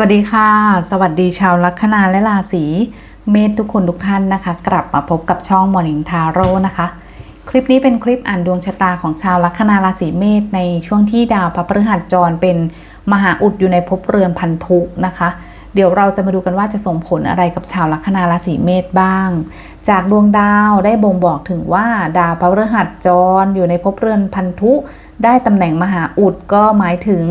วัสดีค่ะ สวัสดีชาวลัคนาและราศีเมษทุกคนทุกท่านนะคะ กลับมาพบกับช่อง Morning Tarot นะคะ คลิปนี้เป็นคลิปอ่านดวงชะตาของชาวลัคนาราศีเมษในช่วงที่ดาวพระพฤหัสจรเป็นมหาอุดอยู่ในภพเรือนพันธุนะคะ เดี๋ยวเราจะมาดูกันว่าจะส่งผลอะไรกับชาวลัคนาราศีเมษบ้าง จากดวงดาวได้บ่งบอกถึงว่าดาวพระพฤหัสจรอยู่ในภพเรือนพันธุ ได้ตำแหน่งมหาอุดก็หมายถึง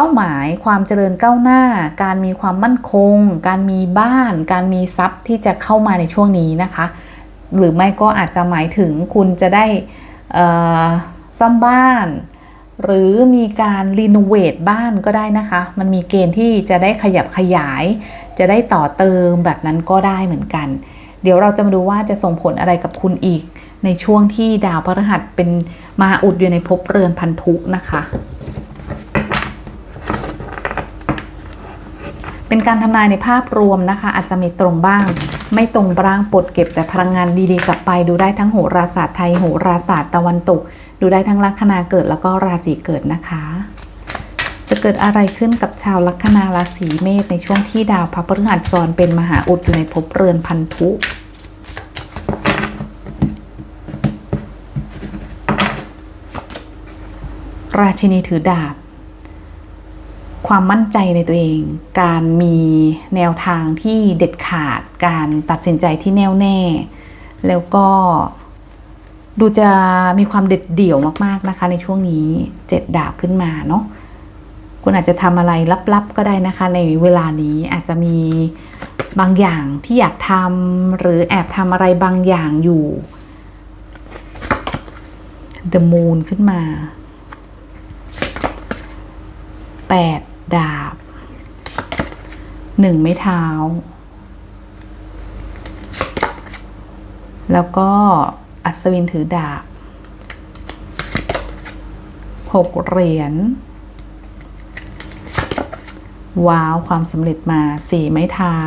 เป้าหมายความเจริญก้าวหน้า การมีความมั่นคง การมีบ้าน การมีทรัพย์ที่จะเข้ามาในช่วงนี้นะคะ หรือไม่ก็อาจจะหมายถึงคุณจะได้ซ่อมบ้าน หรือมีการรีโนเวทบ้านก็ได้นะคะ มันมีเกณฑ์ที่จะได้ขยับขยาย จะได้ต่อเติมแบบนั้นก็ได้เหมือนกัน เดี๋ยวเราจะมาดูว่าจะส่งผลอะไรกับคุณอีก ในช่วงที่ดาวพฤหัสเป็นมาอุดอยู่ในภพเรือนพันธุนะคะ เป็น การทำนายในภาพรวมนะคะ อาจจะมีตรงบ้าง ไม่ตรงบ้างปลดเก็บแต่พลังงานดีๆ กลับไปดูได้ทั้งโหราศาสตร์ไทยโหราศาสตร์ตะวันตก ดูได้ทั้งลัคนาเกิดแล้วก็ราศีเกิดนะคะ จะเกิดอะไรขึ้นกับชาวลัคนาราศีเมษในช่วงที่ดาวพระพฤหัสจรเป็นมหาอุดอยู่ในภพเรือนพันธุราชินีถือดาบ ความมั่นใจในตัวเอง การมีแนวทางที่เด็ดขาด การตัดสินใจที่แน่วแน่ แล้วก็ดูจะมีความเด็ดเดี่ยวมากๆนะคะ ในช่วงนี้เจ็ดดาบขึ้นมาเนาะคุณอาจจะทำอะไรลับๆก็ได้นะคะ ในเวลานี้อาจจะมีบางอย่างที่อยากทำหรือแอบทำอะไรบางอย่างอยู่ The Moon ขึ้นมา แปดดาบหนึ่งไม้เท้า แล้วก็อัศวินถือดาบหกเหรียญว้าวความสำเร็จมาสี่ไม้เท้า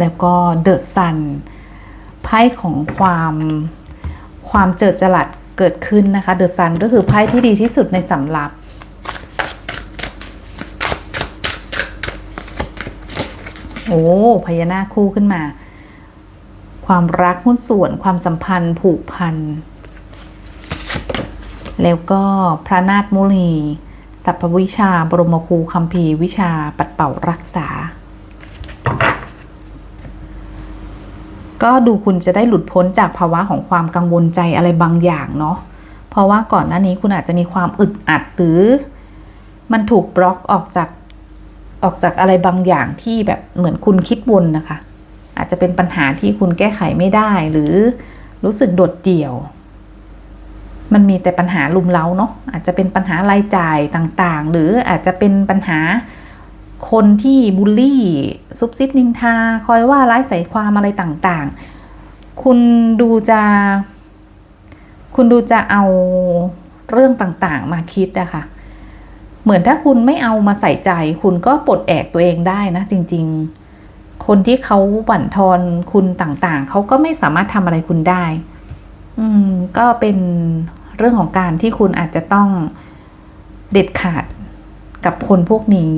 แล้วก็เดอะซันไพ่ของความความเจิดจรัสเกิดขึ้นนะคะ เดอะซันก็คือไพ่ที่ดีที่สุดในสำรับ โอ้พญานาคคู่ขึ้นมา ความรักหุ้นส่วนความสัมพันธ์ผูกพัน แล้วก็พระนาถมุลีสัพพวิชาบรมครูคัมภีร์วิชาปัดเป่ารักษา ก็ดูคุณจะได้หลุดพ้นจากภาวะของความกังวลใจอะไรบางอย่างเนาะเพราะว่าก่อนหน้านี้คุณอาจจะมีความอึดอัดหรือ มันถูกบล็อกออกจาก ออกจากอะไรบางอย่างที่แบบเหมือนคุณคิดวนนะคะ อาจจะเป็นปัญหาที่คุณแก้ไขไม่ได้หรือรู้สึกโดดเดี่ยว มันมีแต่ปัญหาลุมเล้าเนาะอาจจะเป็นปัญหารายจ่ายต่างๆ หรืออาจจะเป็นปัญหาคนที่บูลลี่ซุบซิบนินทา คอยว่าร้ายใส่ความอะไรต่างๆ คุณดูจะ คุณดูจะเอาเรื่องต่างๆ มาคิดอะค่ะ เหมือนถ้าคุณไม่เอามาใส่ใจ คุณก็ปลดแอกตัวเองได้นะ จริง ๆ คนที่เขาบั่นทอนคุณต่างๆ เขาก็ไม่สามารถทำอะไรคุณได้ อืม ก็เป็นเรื่องของการที่คุณอาจจะต้องเด็ดขาดกับคนพวกนี้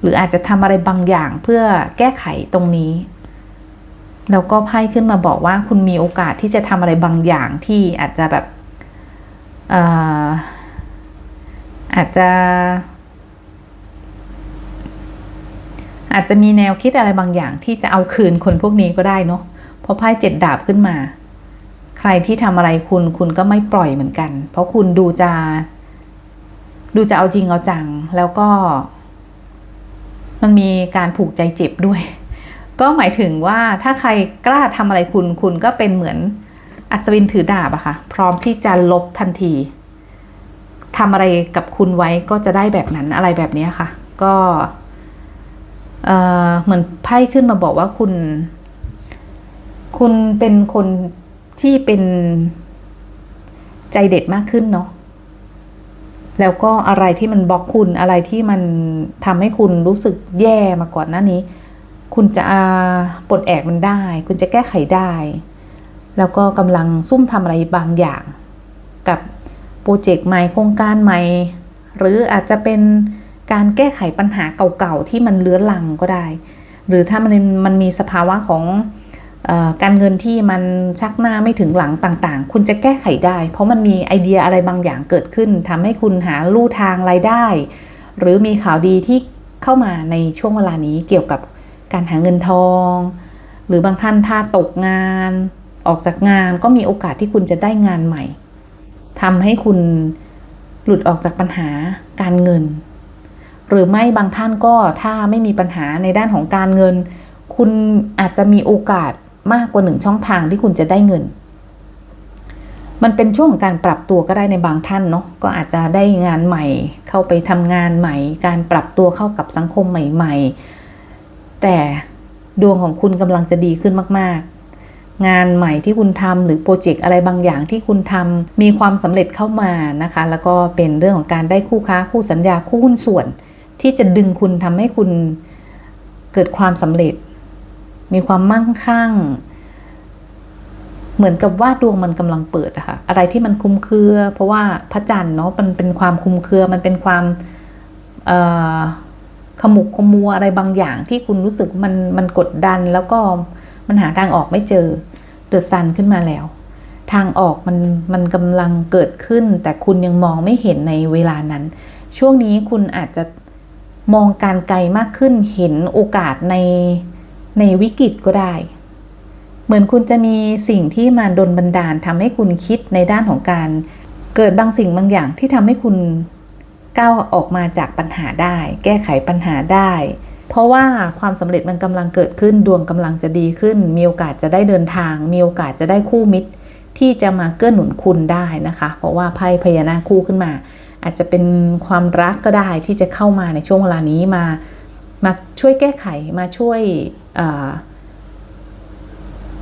หรืออาจจะทำอะไรบางอย่างเพื่อแก้ไขตรงนี้ แล้วก็ไพ่ขึ้นมาบอกว่าคุณมีโอกาสที่จะทำอะไรบางอย่างที่อาจจะแบบเอาจจะ อาจจะมีแนวคิดอะไรบางอย่าง ที่จะเอาคืนคนพวกนี้ก็ได้เนาะเพราะไพ่เจ็ดดาบขึ้นมา ใครที่ทำอะไรคุณคุณก็ไม่ปล่อยเหมือนกัน เพราะคุณดูจะ ดูจะเอาจริงเอาจัง แล้วก็ มันมีการผูกใจเจ็บด้วย ก็หมายถึงว่าถ้าใครกล้าทำอะไรคุณคุณก็เป็นเหมือนอัศวินถือดาบอะค่ะ พร้อมที่จะลบทันที ทำอะไรกับคุณไว้ก็จะได้แบบนั้นอะไรแบบนี้ค่ะ ก็เอ่อเหมือนไพ่ขึ้นมาบอกว่าคุณ คุณเป็นคนที่เป็นใจเด็ดมากขึ้นเนาะแล้วก็อะไรที่มันบล็อกคุณอะไรที่มันทำให้คุณรู้สึกแย่มาก่อนหน้านี้ คุณจะปลดแอกมันได้ คุณจะแก้ไขได้ แล้วก็กำลังซุ่มทำอะไรบางอย่าง กับ โปรเจกต์ใหม่โครงการใหม่ หรืออาจจะเป็นการแก้ไขปัญหาเก่าๆ ที่มันเลื้อรังก็ได้ หรือถ้ามันมันมีสภาวะของออการเงินที่มันชักหน้าไม่ถึงหลังต่างๆ คุณจะแก้ไขได้ เพราะมันมีไอเดียอะไรบางอย่างเกิดขึ้นทำให้คุณหาลู่ทางรายได้ หรือมีข่าวดีที่เข้ามาในช่วงเวลานี้เกี่ยวกับการหาเงินทอง หรือบางท่านถ้าตกงาน ออกจากงานก็มีโอกาสที่คุณจะได้งานใหม่ ทำให้คุณหลุดออกจากปัญหาการเงิน หรือไม่บางท่านก็ถ้าไม่มีปัญหาในด้านของการเงิน คุณอาจจะมีโอกาสมากกว่าหนึ่งช่องทางที่คุณจะได้เงิน มันเป็นช่วงของการปรับตัวก็ได้ในบางท่านเนาะก็อาจจะได้งานใหม่ เข้าไปทำงานใหม่ การปรับตัวเข้ากับสังคมใหม่ ๆ แต่ดวงของคุณกำลังจะดีขึ้นมาก ๆ งานใหม่ที่คุณทำหรือโปรเจกต์อะไรบางอย่างที่คุณทำมีความสำเร็จเข้ามานะคะ แล้วก็เป็นเรื่องของการได้คู่ค้าคู่สัญญาคู่หุ้นส่วน ที่จะดึงคุณทำให้คุณเกิดความสำเร็จ มีความมั่งคั่ง เหมือนกับว่าดวงมันกำลังเปิดอะค่ะอะไรที่มันคุ้มเครือ เพราะว่าพระจันทร์เนาะมันเป็นความคุ้มเครือ มันเป็นความขมุกขมัวอะไรบางอย่างที่คุณรู้สึกมันมันกดดันแล้วก็มันหาทางออกไม่เจอ เดอะซันขึ้นมาแล้ว ทางออกมันมันกำลังเกิดขึ้น แต่คุณยังมองไม่เห็นในเวลานั้น ช่วงนี้คุณอาจจะมองการไกลมากขึ้นเห็นโอกาสในในวิกฤตก็ได้ เหมือนคุณจะมีสิ่งที่มาดนบันดาลทำให้คุณคิดในด้านของการ เกิดบางสิ่งบางอย่างที่ทำให้คุณก้าวออกมาจากปัญหาได้ แก้ไขปัญหาได้ เพราะว่าความสำเร็จมันกำลังเกิดขึ้นดวงกำลังจะดีขึ้น มีโอกาสจะได้เดินทาง มีโอกาสจะได้คู่มิตร ที่จะมาเกื้อหนุนคุณได้นะคะ เพราะว่าไพ่พญานาคคู่ขึ้นมา อาจจะเป็นความรักก็ได้ที่จะเข้ามาในช่วงเวลานี้มามาช่วยแก้ไขมาช่วย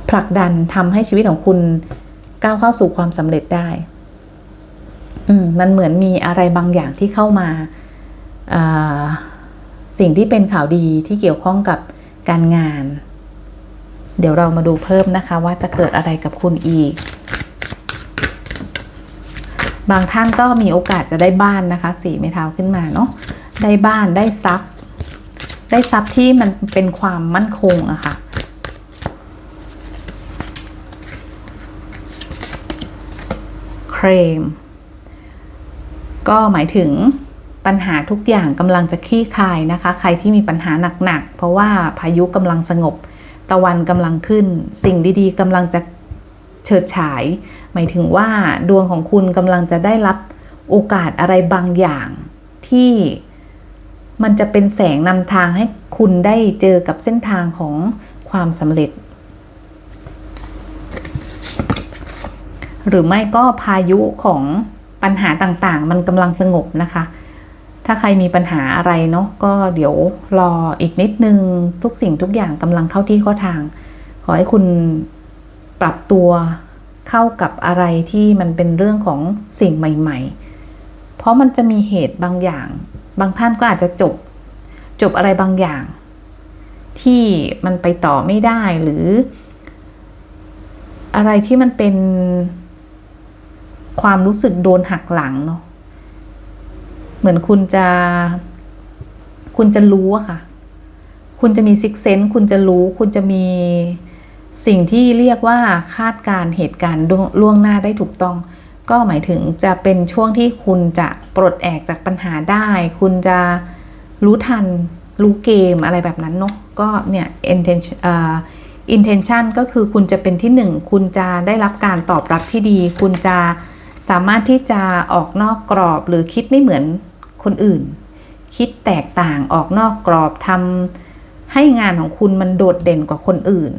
ผลักดันทำให้ชีวิตของคุณก้าวเข้าสู่ความสำเร็จได้อืมมันเหมือนมีอะไรบางอย่างที่เข้ามา สิ่งที่เป็นข่าวดีที่เกี่ยวข้องกับการงาน เดี๋ยวเรามาดูเพิ่มนะคะว่าจะเกิดอะไรกับคุณอีก บางท่านก็มีโอกาสจะได้บ้านนะคะสีไม้เท้าขึ้นมาเนาะได้บ้านได้ทรัพย์ ได้ทรัพย์ที่มันเป็นความมั่นคงอะค่ะเครมก็หมายถึง ปัญหาทุกอย่างกำลังจะคลี่คลายนะคะ ใครที่มีปัญหาหนักๆ เพราะว่าพายุกำลังสงบ ตะวันกำลังขึ้น สิ่งดีๆกำลังจะเฉิดฉาย หมายถึงว่าดวงของคุณกำลังจะได้รับโอกาสอะไรบางอย่าง ที่มันจะเป็นแสงนำทางให้คุณได้เจอกับเส้นทางของความสำเร็จ หรือไม่ก็พายุของปัญหาต่างๆ มันกำลังสงบนะคะ ถ้าใครมีปัญหาอะไรเนาะก็เดี๋ยวรออีกนิดนึง ทุกสิ่งทุกอย่างกำลังเข้าที่เข้าทาง ขอให้คุณปรับตัวเข้ากับอะไรที่มันเป็นเรื่องของสิ่งใหม่ ๆ เพราะมันจะมีเหตุบางอย่าง บางท่านก็อาจจะจบ จบอะไรบางอย่าง ที่มันไปต่อไม่ได้หรือ อะไรที่มันเป็นความรู้สึกโดนหักหลังเนาะ เหมือนคุณจะ คุณจะรู้อะค่ะ คุณจะมีซิกเซนต์คุณจะรู้ คุณจะมีสิ่งที่เรียกว่าคาดการเหตุการณ์ล่วงหน้าได้ถูกต้อง ก็หมายถึงจะเป็นช่วงที่คุณจะปลดแอกจากปัญหาได้ คุณจะรู้ทัน รู้เกมอะไรแบบนั้นเนาะก็เนี่ย intention intention ก็คือคุณจะเป็นที่หนึ่งคุณจะได้รับการตอบรับที่ดี คุณจะสามารถที่จะออกนอกกรอบหรือคิดไม่เหมือน คนอื่น คิดแตกต่างออกนอกกรอบทำให้งานของคุณมันโดดเด่นกว่าคนอื่น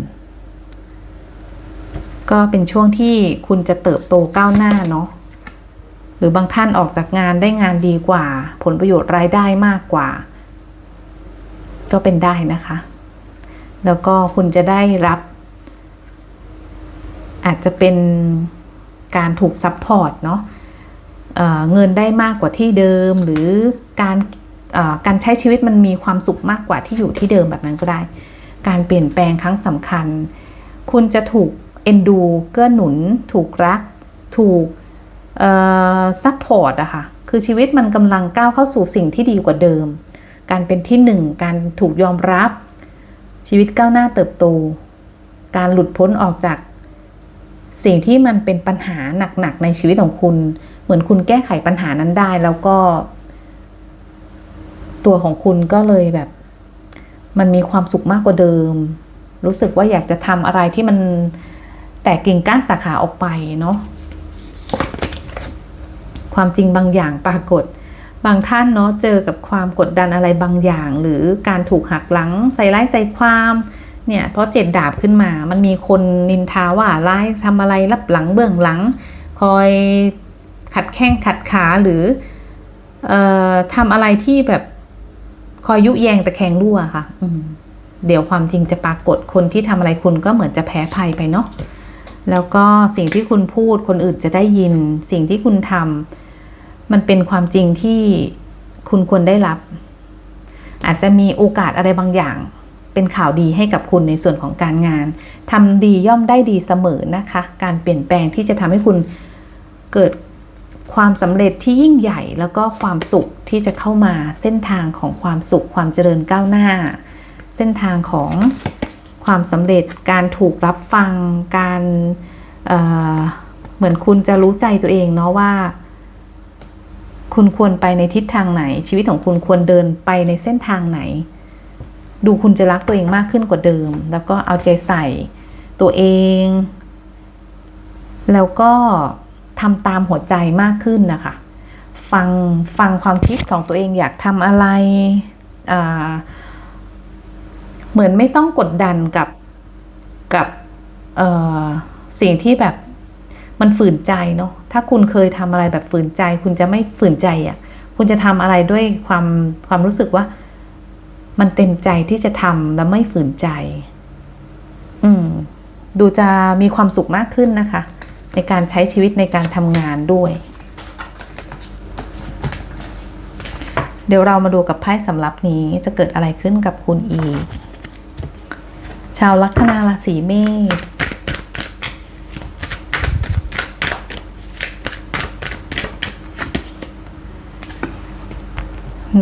ก็เป็นช่วงที่คุณจะเติบโตก้าวหน้าเนาะหรือบางท่านออกจากงานได้งานดีกว่า ผลประโยชน์รายได้มากกว่า ก็เป็นได้นะคะ แล้วก็คุณจะได้รับ อาจจะเป็นการถูกซัพพอร์ตเนาะ เงินได้มากกว่าที่เดิม หรือการการใช้ชีวิตมันมีความสุขมากกว่าที่อยู่ที่เดิมแบบนั้นก็ได้ การเปลี่ยนแปลงครั้งสำคัญ คุณจะถูกเอ็นดูเกื้อหนุน ถูกรัก ถูกซัพพอร์ตอะค่ะ คือชีวิตมันกำลังก้าวเข้าสู่สิ่งที่ดีกว่าเดิม การเป็นที่หนึ่ง การถูกยอมรับ ชีวิตก้าวหน้าเติบโต การหลุดพ้นออกจาก สิ่งที่มันเป็นปัญหาหนักๆในชีวิตของคุณ เหมือนคุณแก้ไขปัญหานั้นได้แล้วก็ ตัวของคุณก็เลยแบบ มันมีความสุขมากกว่าเดิม รู้สึกว่าอยากจะทำอะไรที่มันแตกกิ่งก้านสาขาออกไปเนาะความจริงบางอย่างปรากฏ บางท่านเนาะเจอกับความกดดันอะไรบางอย่าง หรือการถูกหักหลังใส่ร้ายใส่ความ เนี่ยเพราะเจ็ดดาบขึ้นมา มันมีคนนินทาว่าร้ายทำอะไรรับหลังเบื้องหลัง คอยขัดแข้งขัดขาหรือออทำอะไรที่แบบคอยยุแยงตะแคงรั่วค่ะเดี๋ยวความจริงจะปรากฏคนที่ทำอะไรคุณก็เหมือนจะแพ้ภัยไปเนาะแล้วก็สิ่งที่คุณพูดคนอื่นจะได้ยิน สิ่งที่คุณทำมันเป็นความจริงที่คุณควรได้รับ อาจจะมีโอกาสอะไรบางอย่าง เป็นข่าวดีให้กับคุณในส่วนของการงานทำดีย่อมได้ดีเสมอนะคะ การเปลี่ยนแปลงที่จะทำให้คุณเกิดความสำเร็จที่ยิ่งใหญ่แล้วก็ความสุขที่จะเข้ามาเส้นทางของความสุขความเจริญก้าวหน้า เส้นทางของความสำเร็จการถูกรับฟังการเเหมือนคุณจะรู้ใจตัวเองเนาะว่า คุณควรไปในทิศทางไหน ชีวิตของคุณควรเดินไปในเส้นทางไหน ดูคุณจะรักตัวเองมากขึ้นกว่าเดิม แล้วก็เอาใจใส่ตัวเอง แล้วก็ทำตามหัวใจมากขึ้นนะคะ ฟังฟังความคิดของตัวเองอยากทำอะไร เหมือนไม่ต้องกดดันกับกับสิ่งที่แบบมันฝืนใจเนาะ ถ้าคุณเคยทำอะไรแบบฝืนใจ คุณจะไม่ฝืนใจอะ่ะ คุณจะทำอะไรด้วยความความรู้สึกว่า มันเต็มใจที่จะทำแล้วไม่ฝืนใจ อืม ดูจะมีความสุขมากขึ้นนะคะ ในการใช้ชีวิตในการทำงานด้วย เดี๋ยวเรามาดูกับไพ่สำรับนี้จะเกิดอะไรขึ้นกับคุณอีก ชาวลัคนาราศีเมษ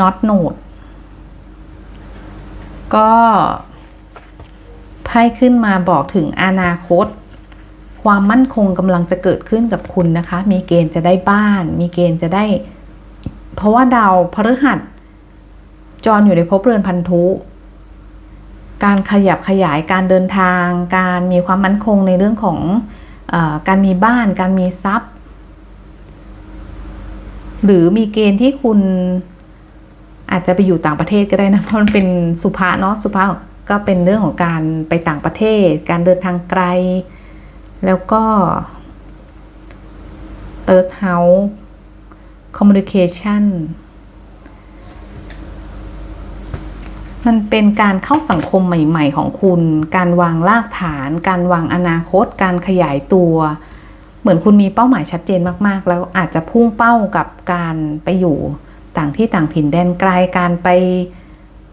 น็อตโนด ก็ไพ่ขึ้นมาบอกถึงอนาคต ความมั่นคงกำลังจะเกิดขึ้นกับคุณนะคะ มีเกณฑ์จะได้บ้าน มีเกณฑ์จะได้ เพราะว่าดาวพฤหัส จรอยู่ในภพเรือนพันธุ การขยับขยายการเดินทาง การมีความมั่นคงในเรื่องของอการมีบ้าน การมีทรัพย์ หรือมีเกณฑ์ที่คุณ อาจจะไปอยู่ต่างประเทศก็ได้นะเพราะมันเป็นสุภาเนาะสุภาก็เป็นเรื่องของการไปต่างประเทศ การเดินทางไกล แล้วก็ third house communication มันเป็นการเข้าสังคมใหม่ ๆ ของคุณ การวางรากฐาน การวางอนาคต การขยายตัว เหมือนคุณมีเป้าหมายชัดเจนมาก ๆ แล้วอาจจะพุ่งเป้ากับการไปอยู่ ต่างที่ต่างถิ่นแดนไกลการไป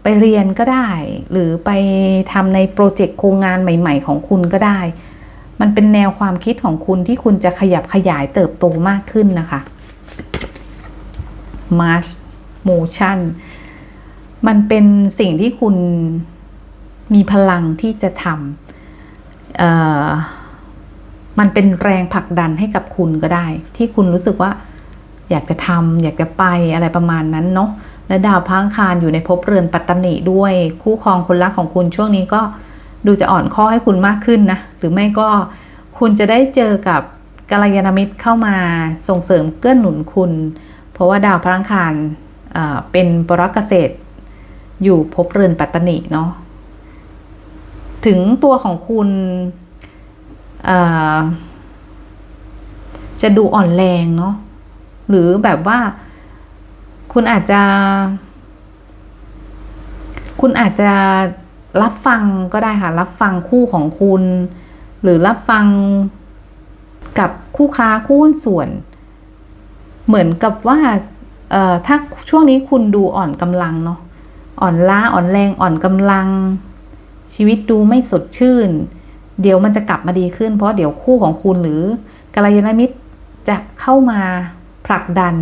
ไปเรียนก็ได้ หรือไปทำในโปรเจกต์โครงงานใหม่ ๆ ของคุณก็ได้ มันเป็นแนวความคิดของคุณที่คุณจะขยับขยายเติบโตมากขึ้นนะคะ March Motion มันเป็นสิ่งที่คุณมีพลังที่จะทำมันเป็นแรงผลักดันให้กับคุณก็ได้ ที่คุณรู้สึกว่า อยากจะทำอยากจะไปอะไรประมาณนั้นเนาะและดาวพังคารอยู่ในภพเรือนปัตตนิด้วยคู่ครองคนรักของคุณช่วงนี้ก็ดูจะอ่อนข้อให้คุณมากขึ้นนะ หรือไม่ก็คุณจะได้เจอกับกัลยาณมิตรเข้ามาส่งเสริมเกื้อหนุนคุณ เพราะว่าดาวพลังคารเป็นปรกเกษตร อยู่พบเรือนปัตตนิเนาะถึงตัวของคุณจะดูอ่อนแรงเนาะ หรือแบบว่า คุณอาจจะ คุณอาจจะรับฟังก็ได้ค่ะ รับฟังคู่ของคุณ หรือรับฟังกับคู่ค้าคู่หุ้นส่วน เหมือนกับว่าถ้าช่วงนี้คุณดูอ่อนกำลังเนาะอ่อนล้าอ่อนแรงอ่อนกำลัง ชีวิตดูไม่สดชื่น เดี๋ยวมันจะกลับมาดีขึ้น เพราะเดี๋ยวคู่ของคุณหรือกัลยาณมิตรจะเข้ามา ผลักดัน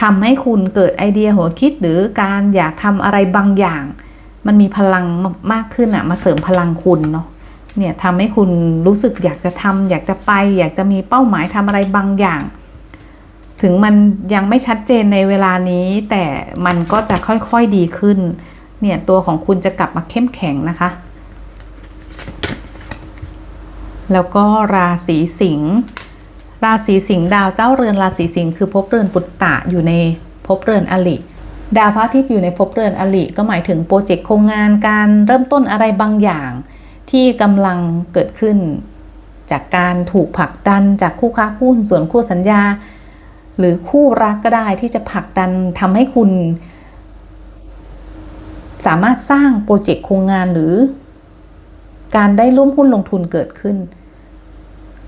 ทำให้คุณเกิดไอเดียหัวคิดหรือการอยากทำอะไรบางอย่าง มันมีพลังมากขึ้นอะมาเสริมพลังคุณเนาะเนี่ยทำให้คุณรู้สึกอยากจะทำอยากจะไป อยากจะมีเป้าหมายทำอะไรบางอย่าง ถึงมันยังไม่ชัดเจนในเวลานี้ แต่มันก็จะค่อยๆดีขึ้น เนี่ยตัวของคุณจะกลับมาเข้มแข็งนะคะ แล้วก็ราศีสิงห์ ราศีสิงห์ดาวเจ้าเรือนราศีสิงห์คือภพเรือนปุตตะอยู่ในภพเรือนอลิดาวพระอาทิตย์อยู่ในภพเรือนอลิก็หมายถึงโปรเจกต์โครงงานการเริ่มต้นอะไรบางอย่าง ที่กำลังเกิดขึ้น จากการถูกผลักดันจากคู่ค้าคู่หุ้นส่วนคู่สัญญา หรือคู่รักก็ได้ที่จะผลักดันทำให้คุณ สามารถสร้างโปรเจกต์โครงงานหรือ การได้ร่วมหุ้นลงทุนเกิดขึ้น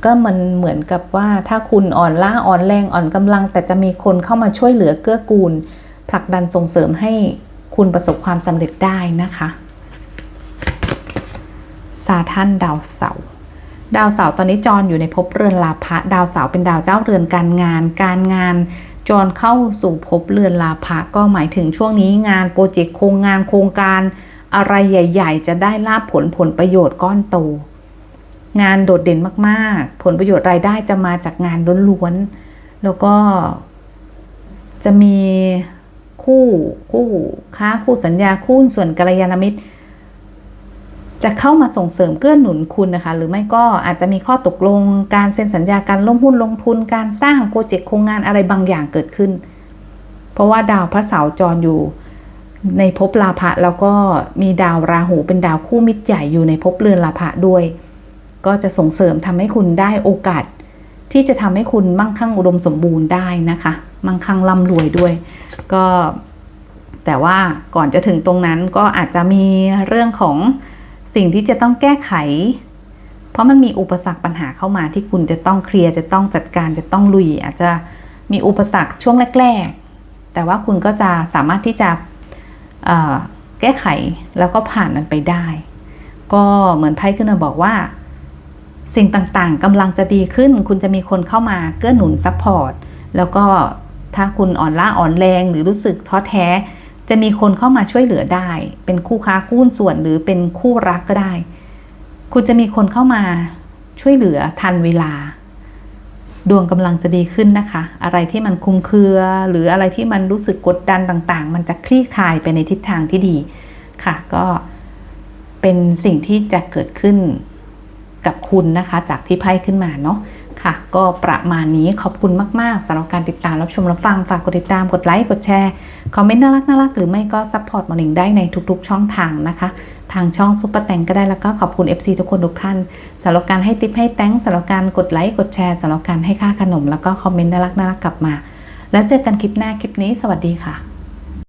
ก็มันเหมือนกับว่าถ้าคุณอ่อนล้าอ่อนแรงอ่อนกำลัง แต่จะมีคนเข้ามาช่วยเหลือเกื้อกูล ผลักดันส่งเสริมให้คุณประสบความสำเร็จได้นะคะซาทันดาวเสาร์ดาวเสาร์ตอนนี้จรอยู่ในภพเรือนลาภะดาวเสาร์เป็นดาวเจ้าเรือนการงาน การงานจรเข้าสู่ภพเรือนลาภะก็หมายถึงช่วงนี้งานโปรเจกต์โครงงานโครงการ อะไรใหญ่ ๆ จะได้ลาบผลผลประโยชน์ก้อนโต งานโดดเด่นมากๆ ผลประโยชน์รายได้จะมาจากงานล้วนๆ แล้วก็จะมีคู่คู่ค้าคู่สัญญาคู่ส่วนกัลยาณมิตร จะเข้ามาส่งเสริมเกื้อหนุนคุณนะคะ หรือไม่ก็อาจจะมีข้อตกลงการเซ็นสัญญาการร่วมหุ้นลงทุนการสร้างโปรเจกต์โครงงานอะไรบางอย่างเกิดขึ้น เพราะว่าดาวพระเสาร์จรอยู่ในภพลาภะแล้วก็มีดาวราหูเป็นดาวคู่มิตรใหญ่อยู่ในภพเรือนลาภะด้วย ก็จะส่งเสริมทำให้คุณได้โอกาส ที่จะทำให้คุณมั่งคั่งอุดมสมบูรณ์ได้นะคะ มั่งคั่งร่ำรวยด้วย ก็ แต่ว่าก่อนจะถึงตรงนั้นก็อาจจะมีเรื่องของสิ่งที่จะต้องแก้ไข เพราะมันมีอุปสรรคปัญหาเข้ามาที่คุณจะต้องเคลียร์จะต้องจัดการจะต้องลุย อาจจะมีอุปสรรคช่วงแรก ๆ แต่ว่าคุณก็จะสามารถที่จะแก้ไขแล้วก็ผ่านมันไปได้ ก็เหมือนไพ่ขึ้นมาบอกว่า สิ่งต่างๆกำลังจะดีขึ้น คุณจะมีคนเข้ามาเกื้อหนุนซัพพอร์ตแล้วก็ถ้าคุณอ่อนล้าอ่อนแรงหรือรู้สึกท้อแท้ จะมีคนเข้ามาช่วยเหลือได้ เป็นคู่ค้าคู่ส่วนหรือเป็นคู่รักก็ได้ คุณจะมีคนเข้ามาช่วยเหลือทันเวลา ดวงกำลังจะดีขึ้นนะคะ อะไรที่มันคุมเครือ หรืออะไรที่มันรู้สึกกดดันต่างๆ มันจะคลี่คลายไปในทิศทางที่ดีค่ะ ก็เป็นสิ่งที่จะเกิดขึ้น กับคุณนะคะ จากที่ไพ่ขึ้นมาเนาะค่ะ ก็ประมาณนี้ขอบคุณมาก ๆสำหรับการติดตามรับชมรับฟังฝากกดติดตามกดไลค์กดแชร์คอมเมนต์น่ารักน่ารักหรือไม่ก็ซัพพอร์ตมาหนิงได้ในทุก ๆ ช่องทางนะคะ ทางช่องซุปเปอร์แตงก็ได้แล้วก็ขอบคุณ FC ทุกคนทุกท่านสำหรับการให้ติปให้แตงสำหรับการกดไลค์กดแชร์สำหรับการให้ค่าขนม แล้วก็คอมเมนต์น่ารักน่ารักกลับมา แล้วเจอกันคลิปหน้าคลิปนี้ สวัสดีค่ะ